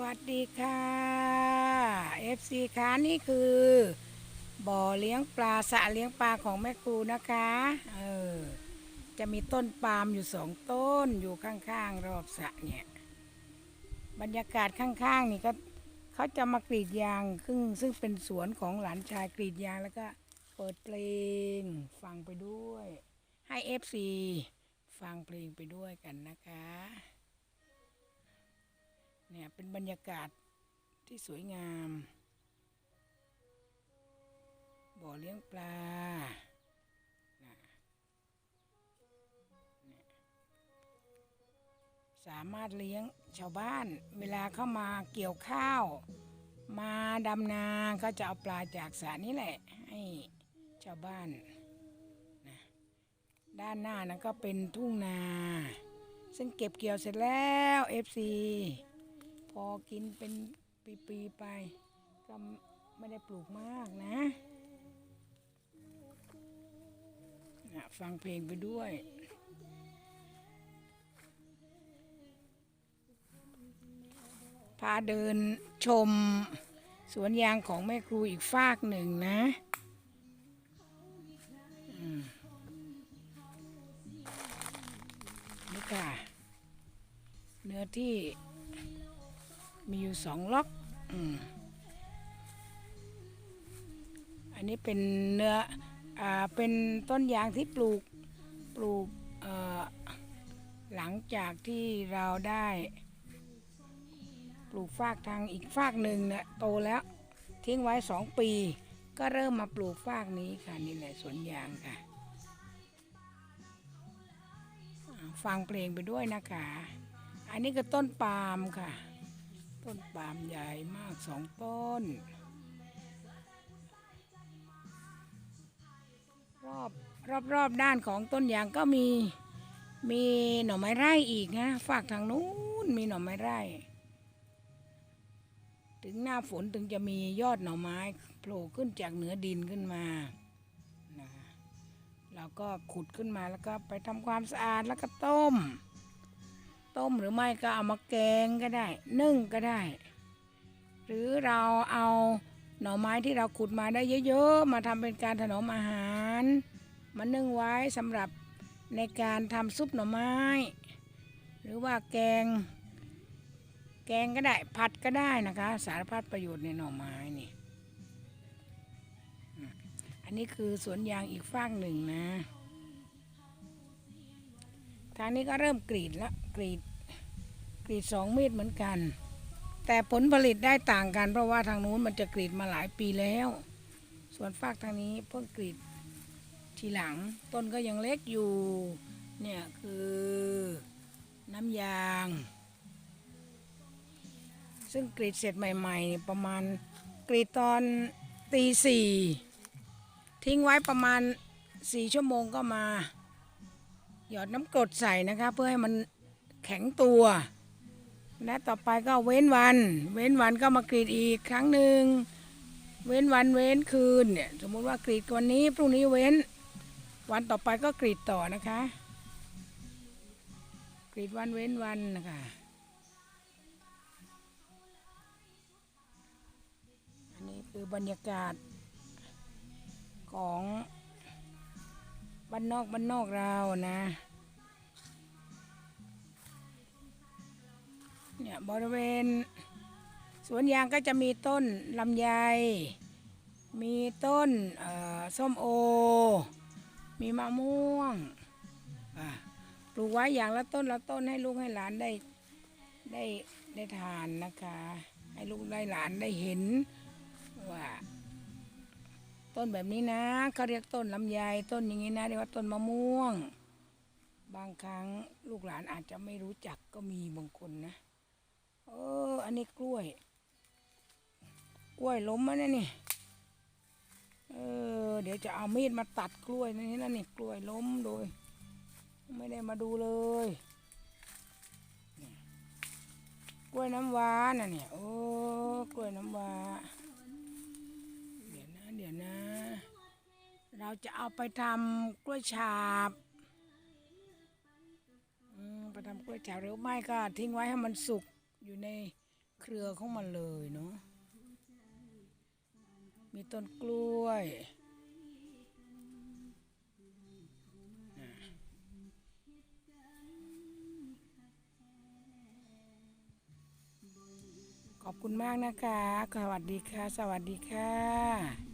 วัสดีค่ะ FC ค่ะนี่คือ บ่อเลี้ยงปลาสระเลี้ยงปลาของแม่ครูนะคะเออจะมีต้นปาล์มอยู่สองต้นอยู่ข้างๆ รอบสระเนี่ยบรรยากาศข้างๆ นี่ก็เขาจะมากรีดยางซึ่งซึ่งเป็นสวนของหลานชายกรีดยางแล้วก็เปิดเพลงฟังไปด้วย ให้ FC ฟังเพลงไปด้วยกันนะคะ เนี่ยเป็นบรรยากาศที่สวยงาม บ่อเลี้ยงปลาสามารถเลี้ยงชาวบ้าน เวลาเข้ามาเกี่ยวข้าว มาดำนาก็จะเอาปลาจากสระนี้แหละ ให้ชาวบ้านนะด้านหน้านั้นก็เป็นทุ่งนา ซึ่งเก็บเกี่ยวเสร็จแล้ว FC พอกินเป็นปีๆไปก็ไม่ได้ปลูกมากนะนะฟังเพลงไปด้วยพาเดินชมสวนยางของแม่ครูอีกฟากหนึ่งนะนี่ค่ะ เนื้อที่ มีอยู่สองล็อกอันนี้เป็นเนื้ออเป็นต้นยางที่ปลูกปลูกหลังจากที่เราได้ ปลูกฟากทางอีกฟากหนึ่งเนี่ยโตแล้วทิ้งไว้สองปี ก็เริ่มมาปลูกฟากนี้ค่ะนี่แหละสวนยางค่ะฟังเพลงไปด้วยนะคะ อันนี้ก็ต้นปาล์มค่ะ ต้นปาล์มใหญ่มากสองต้น รอบรอบรอบด้านของต้นยางก็มีมีหน่อไม้ไร่อีกนะฝากทางนู้นมีหน่อไม้ไร่ ถึงหน้าฝนถึงจะมียอดหน่อไม้โผล่ขึ้นจากเหนือดินขึ้นมานะคะเราก็ขุดขึ้นมาแล้วก็ไปทำความสะอาดแล้วก็ต้ม ต้มหรือไม่ก็เอามาแกงก็ได้ นึ่งก็ได้ หรือเราเอาหน่อไม้ที่เราขุดมาได้เยอะๆ มาทำเป็นการถนอมอาหาร มานึ่งไว้สำหรับในการทำซุปหน่อไม้ หรือว่าแกง แกงก็ได้ผัดก็ได้นะคะ สารพัดประโยชน์ในหน่อไม้นี่อันนี้คือสวนยางอีกฟากหนึ่งนะ ทางนี้ก็เริ่มกรีดแล้วกรีด กรีดสองมีดเหมือนกัน แต่ผลผลิตได้ต่างกัน เพราะว่าทางนู้นมันจะกรีดมาหลายปีแล้ว ส่วนฝากทางนี้เพิ่งกรีดทีหลัง ต้นก็ยังเล็กอยู่ เนี่ยคือน้ำยาง ซึ่งกรีดเสร็จใหม่ ๆ ประมาณกรีดตอนตีสี่ทิ้งไว้ประมาณสี่ชั่วโมงก็มา หยอดน้ำกรดใส่นะคะ เพื่อให้มันแข็งตัว และต่อไปก็เว้นวัน เว้นวันก็มากรีดอีกครั้งหนึ่ง เว้นวันเว้นคืนเนี่ยสมมุติว่ากรีดวันนี้พรุ่งนี้เว้น วันต่อไปก็กรีดต่อนะคะ กรีดวันเว้นวันนะคะอันนี้คือบรรยากาศของบ้านนอกบ้านนอกเรานะ เนี่ยบริเวณ สวนยางก็จะมีต้นลำไย มีต้นส้มโอ มีมะม่วงปลูกไว้อย่างละต้นละต้นให้ลูกให้หลานได้ได้ได้ทานนะคะ ให้ลูกได้หลานได้เห็นว่าต้นแบบนี้นะเขาเรียกต้นลำไยต้นอย่างนี้นะเรียกว่าต้นมะม่วง บางครั้งลูกหลานอาจจะไม่รู้จักก็มีบางคนนะ นนี้กล้วย กล้วยล้มมาเนี่ยนี่ เออ เดี๋ยวจะเอามีดมาตัดกล้วยนี่นะนี่กล้วยล้มโดย ไม่ได้มาดูเลย กล้วยน้ำว้าน่ะเนี่ย โอ้ กล้วยน้ำว้า เดี๋ยวนะ เดี๋ยวนะ เราจะเอาไปทำกล้วยฉาบไปทำกล้วยฉาบหรือไม่ก็ทิ้งไว้ให้มันสุกอยู่ใน เครือของมันเลยเนาะ มีต้นกล้วย ขอบคุณมากนะคะ สวัสดีค่ะ สวัสดีค่ะ